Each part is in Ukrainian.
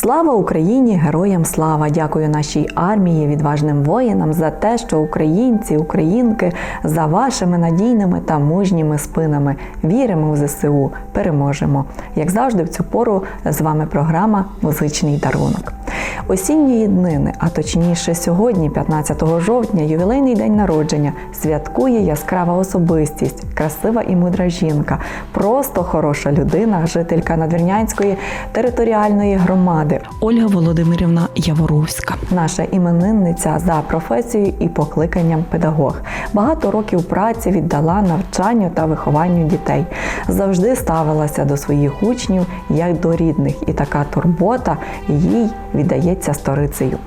Слава Україні! Героям слава! Дякую нашій армії, відважним воїнам за те, що українці, українки за вашими надійними та мужніми спинами віримо в ЗСУ, переможемо. Як завжди, в цю пору з вами програма Музичний дарунок. Осінньої днини, а точніше сьогодні, 15 жовтня, ювілейний день народження, святкує яскрава особистість, красива і мудра жінка, просто хороша людина, жителька Надвірнянської територіальної громади. Ольга Володимирівна Яворовська. Наша іменинниця за професією і покликанням педагог. Багато років праці віддала навчанню та вихованню дітей. Завжди ставилася до своїх учнів як до рідних, і така турбота їй віддається сторицею.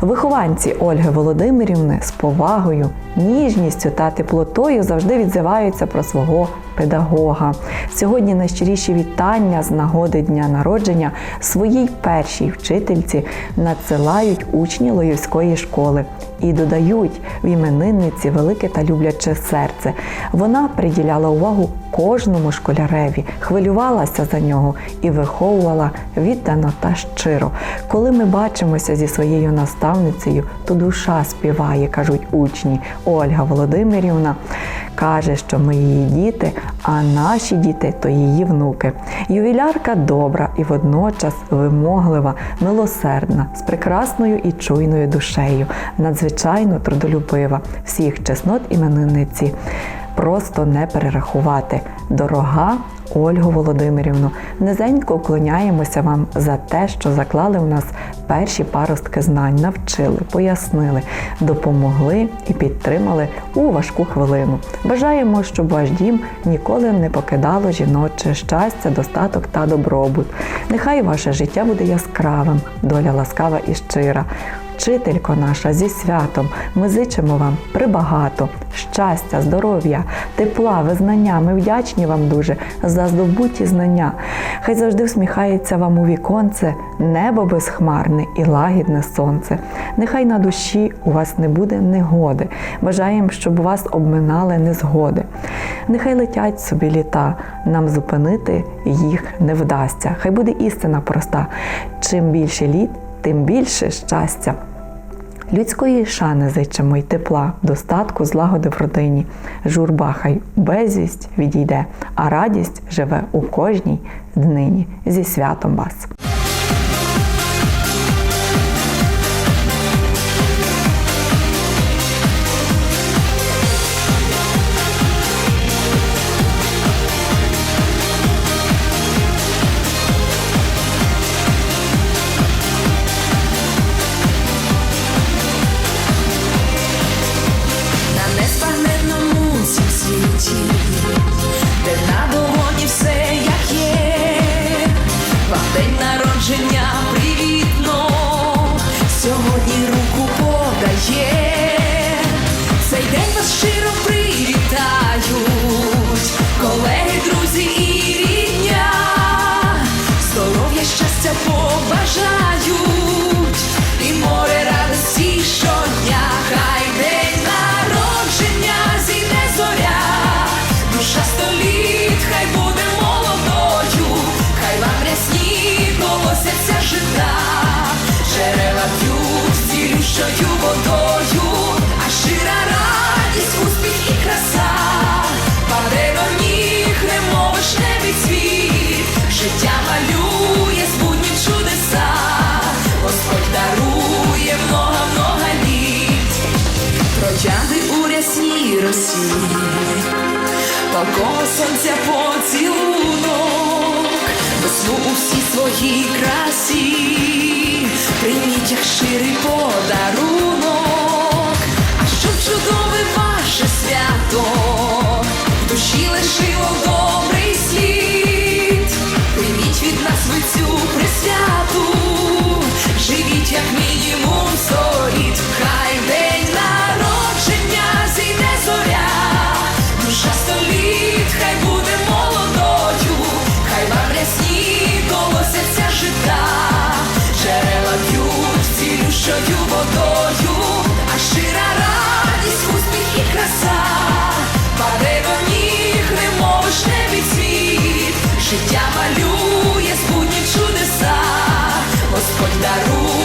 Вихованці Ольги Володимирівни з повагою, ніжністю та теплотою завжди відзиваються про свого педагога. Сьогодні найщиріші вітання з нагоди дня народження своїй першій вчительці надсилають учні Лоївської школи і додають в іменинниці велике та любляче серце. Вона приділяла увагу кожному школяреві, хвилювалася за нього і виховувала віддано та щиро. Коли ми бачимося зі своєю наставницею, то душа співає, кажуть учні. Ольга Володимирівна каже, що ми її діти, а наші діти то її внуки. Ювілярка добра і водночас вимоглива, милосердна, з прекрасною і чуйною душею, надзвичайно трудолюбива, всіх чеснот іменинниці. Просто не перерахувати. Дорога Ольгу Володимирівну, низенько вклоняємося вам за те, що заклали в нас перші паростки знань, навчили, пояснили, допомогли і підтримали у важку хвилину. Бажаємо, щоб ваш дім ніколи не покидало жіноче щастя, достаток та добробут. Нехай ваше життя буде яскравим, доля ласкава і щира. Вчителько наша зі святом, ми зичимо вам прибагато, щастя, здоров'я, тепла, визнання. Ми вдячні вам дуже за здобуті знання. Хай завжди всміхається вам у віконце, небо безхмарне і лагідне сонце. Нехай на душі у вас не буде негоди. Бажаємо, щоб вас обминали незгоди. Нехай летять собі літа, нам зупинити їх не вдасться. Хай буде істина проста. Чим більше літ, тим більше щастя. Людської шани зичимо й тепла, достатку, злагоди в родині. Журба хай безвість відійде, а радість живе у кожній днині. Зі святом вас! say п'ють водою, а щира радість, успіх і краса, паде до ніг, немов вишневий цвіт, життя малює збудні чудеса, Господь дарує много-много літ, троянди у рясній росі, палкого сонця поцілунок, весну у всій своїй красі, щирий подарунок, а щоб чудове ваше свято, в душі лишило цілющою водою, а щира радість, успіх і краса, паде до ніг, немов вишневий цвіт, життя малює збудні чудеса, Господь дарує